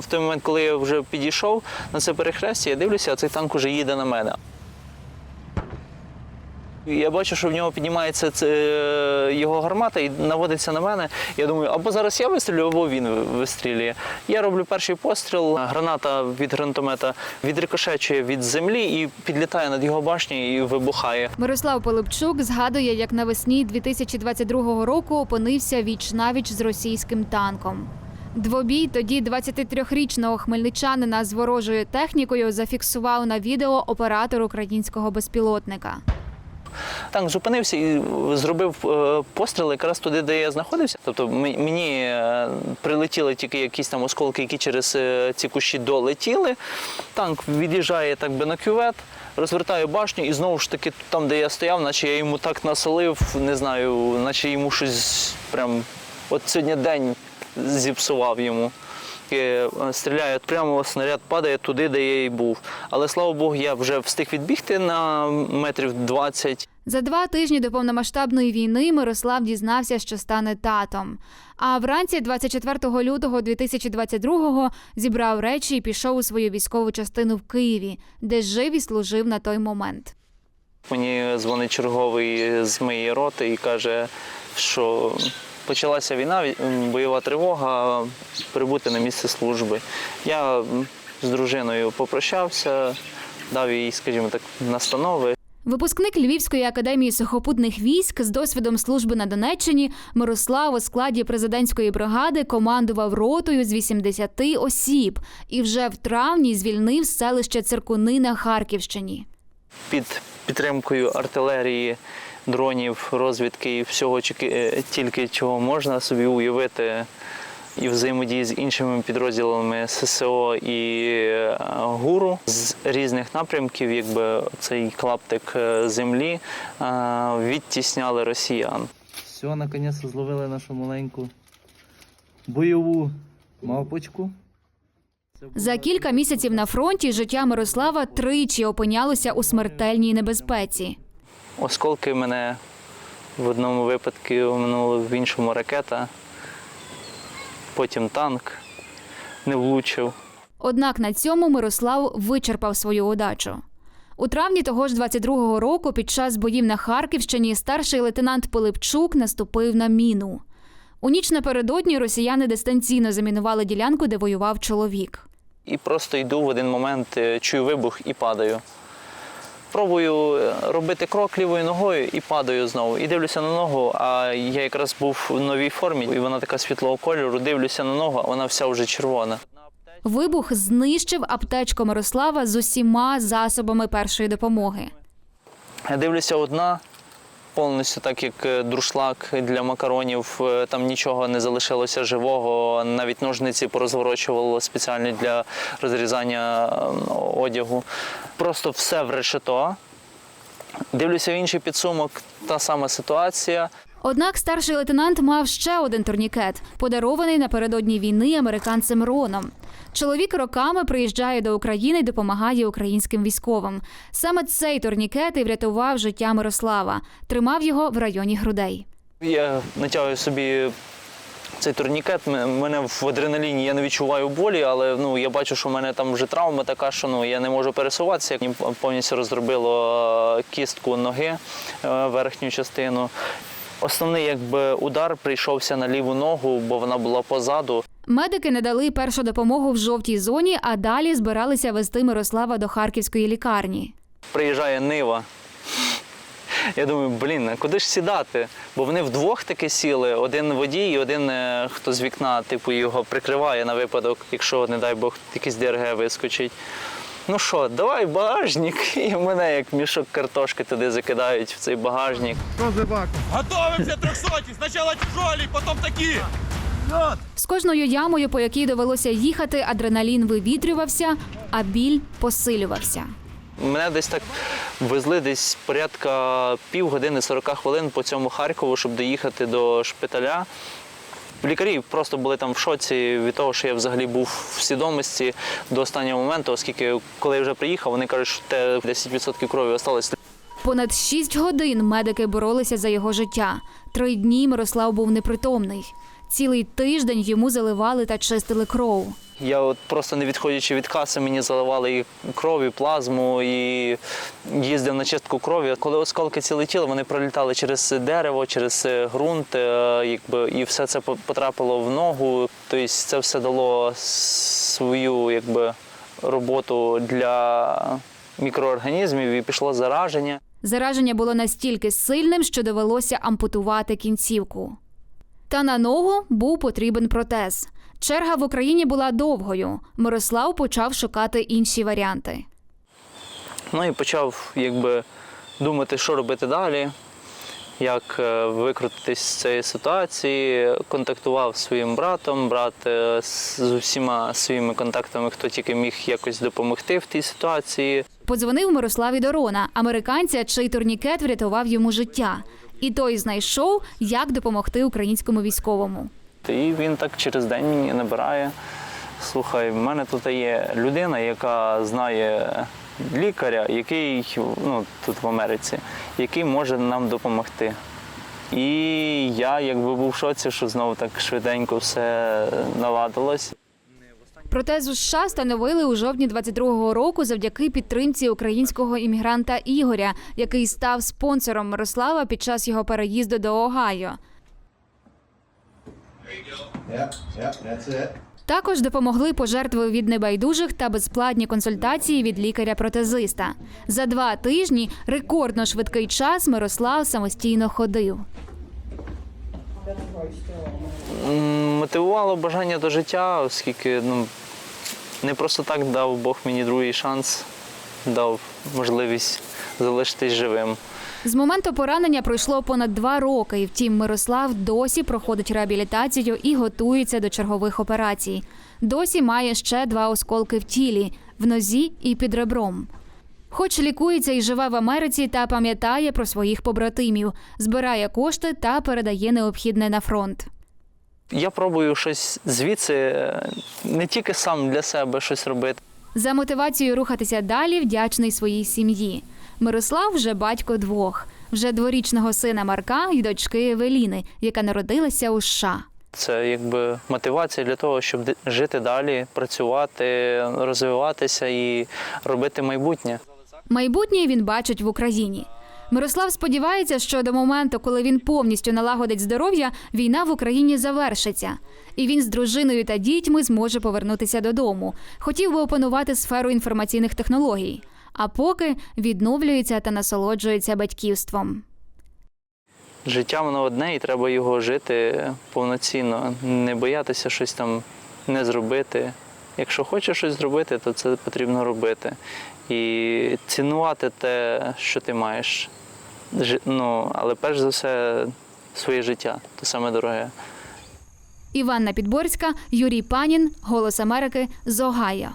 В той момент, коли я вже підійшов на це перехрестя, я дивлюся, а цей танк уже їде на мене. Я бачу, що в нього піднімається е, його гармата і наводиться на мене. Я думаю, або зараз я вистрілю, або він вистрілює. Я роблю перший постріл. Граната від гранатомета відрикошечує від землі і підлітає над його башнею і вибухає. Мирослав Пилипчук згадує, як навесні 2022 року опинився віч навіч з російським танком. Двобій тоді 23-річного хмельничанина з ворожою технікою зафіксував на відео оператор українського безпілотника. Танк зупинився і зробив е, постріл якраз туди, де я знаходився. Тобто мені е, прилетіли тільки якісь там осколки, які через е, ці кущі долетіли. Танк від'їжджає так би на кювет, розвертає башню і знову ж таки там, де я стояв, наче я йому так насолив, не знаю, наче йому щось прям от сьогодні день зіпсував йому. Е, Стріляє прямо снаряд падає туди, де я і був. Але слава Богу, я вже встиг відбігти на метрів 20. За два тижні до повномасштабної війни Мирослав дізнався, що стане татом. А вранці 24 лютого 2022-го зібрав речі і пішов у свою військову частину в Києві, де жив і служив на той момент. Мені дзвонить черговий з моєї роти і каже, що почалася війна, бойова тривога, прибути на місце служби. Я з дружиною попрощався, дав їй, скажімо так, настанови. Випускник Львівської академії сухопутних військ з досвідом служби на Донеччині Мирослав у складі президентської бригади командував ротою з 80 осіб і вже в травні звільнив селище Циркуни на Харківщині. Під підтримкою артилерії, дронів, розвідки і всього е, тільки чого можна собі уявити. І взаємодії з іншими підрозділами ССО і е, ГУРу з різних напрямків, якби цей клаптик е, землі відтісняли росіян. Все, наконець зловили нашу маленьку бойову мавпочку. За кілька місяців на фронті життя Мирослава тричі опинялося у смертельній небезпеці. Осколки мене в одному випадку минули, в іншому ракета, потім танк не влучив. Однак на цьому Мирослав вичерпав свою удачу. У травні того ж 22-го року, під час боїв на Харківщині, старший лейтенант Пилипчук наступив на міну. У ніч напередодні росіяни дистанційно замінували ділянку, де воював чоловік. І просто йду в один момент, е, чую вибух і падаю. Пробую е, робити крок лівою ногою і падаю знову. І дивлюся на ногу, а я якраз був в новій формі, і вона така світлого кольору. Дивлюся на ногу, а вона вся вже червона. Вибух знищив аптечку Мирослава з усіма засобами першої допомоги. Я дивлюся одна, повністю так як е, друшлак для макаронів. е, Там нічого не залишилося живого, навіть ножниці порозворочувало спеціально для розрізання е, одягу. Просто все в решето. Дивлюся в інший підсумок, та сама ситуація. Однак старший лейтенант мав ще один турнікет, подарований напередодні війни американцем Роном. Чоловік роками приїжджає до України і допомагає українським військовим. Саме цей турнікет і врятував життя Мирослава, тримав його в районі грудей. Я натягую собі цей турнікет. Мене в адреналіні я не відчуваю болі, але ну я бачу, що в мене там вже травма така, що ну я не можу пересуватися. Мені повністю розробило е, кістку ноги, е, верхню частину. Основний якби удар прийшовся на ліву ногу, бо вона була позаду. Медики не дали першу допомогу в жовтій зоні, а далі збиралися вести Мирослава до харківської лікарні. Приїжджає Нива. Я думаю, блін, а куди ж сідати? Бо вони вдвох таки сіли, один водій і один, е, хто з вікна, типу, його прикриває на випадок, якщо, не дай Бог, якийсь ДРГ вискочить. Ну що, давай багажник. І мене як мішок картошки туди закидають в цей багажник. Готовимся, трехсотый! Сначала тяжелый, потом такие! З кожною ямою, по якій довелося їхати, адреналін вивітрювався, а біль посилювався. Мене десь так везли десь порядка півгодини 40 хвилин по цьому Харкову, щоб доїхати до шпиталя. Лікарі просто були там в шоці від того, що я взагалі був в свідомості до останнього моменту, оскільки коли я вже приїхав, вони кажуть, що те 10% крові осталось. Понад шість годин медики боролися за його життя. Три дні Мирослав був непритомний. Цілий тиждень йому заливали та чистили кров. Я от просто не відходячи від каси, мені заливали і кров, і плазму, і їздив на чистку крові. Коли осколки ці летіли, вони пролітали через дерево, через е, ґрунт, е, якби, і все це потрапило в ногу. Тобто це все дало свою якби, роботу для мікроорганізмів і пішло зараження. Зараження було настільки сильним, що довелося ампутувати кінцівку. Та на ногу був потрібен протез. Черга в Україні була довгою. Мирослав почав шукати інші варіанти. Ну і почав якби думати, що робити далі, як е, викрутитись з цієї ситуації. Контактував своїм братом, брат е, з усіма своїми контактами, хто тільки міг якось допомогти в тій ситуації. Подзвонив Мирославі Дорона, американця, чий турнікет врятував йому життя. І той знайшов, як допомогти українському військовому. І він так через день мені набирає. Слухай, в мене тут є людина, яка знає лікаря, який ну, тут в Америці, який може нам допомогти. І я якби був в шоці, що знову так швиденько все наладилось. Протез у США встановили у жовтні 22-го року завдяки підтримці українського іммігранта Ігоря, який став спонсором Мирослава під час його переїзду до Огайо. Yep, yep, that's it. Також допомогли пожертви від небайдужих та безплатні консультації від лікаря-протезиста. За два тижні рекордно швидкий час Мирослав самостійно ходив. Мотивувало бажання до життя, оскільки ну, не просто так дав Бог мені другий шанс, дав можливість залишитись живим. З моменту поранення пройшло понад два роки. і Втім, Мирослав досі проходить реабілітацію і готується до чергових операцій. Досі має ще два осколки в тілі в нозі і під ребром. Хоч лікується і живе в Америці та пам'ятає про своїх побратимів, збирає кошти та передає необхідне на фронт. Я пробую щось звідси не тільки сам для себе щось робити. За мотивацією рухатися далі вдячний своїй сім'ї. Мирослав вже батько двох, вже дворічного сина Марка і дочки Евеліни, яка народилася у США. Це якби мотивація для того, щоб жити далі, працювати, розвиватися і робити майбутнє. Майбутнє він бачить в Україні. Мирослав сподівається, що до моменту, коли він повністю налагодить здоров'я, війна в Україні завершиться, і він з дружиною та дітьми зможе повернутися додому. Хотів би опанувати сферу інформаційних технологій, а поки відновлюється та насолоджується батьківством. Життя воно одне, і треба його жити повноцінно, не боятися щось там не зробити. Якщо хочеш щось зробити, то це потрібно робити. І цінувати те, що ти маєш. Ну, але перш за все, своє життя то саме дороге. Іванна Підборська, Юрій Панін, Голос Америки з Огайо.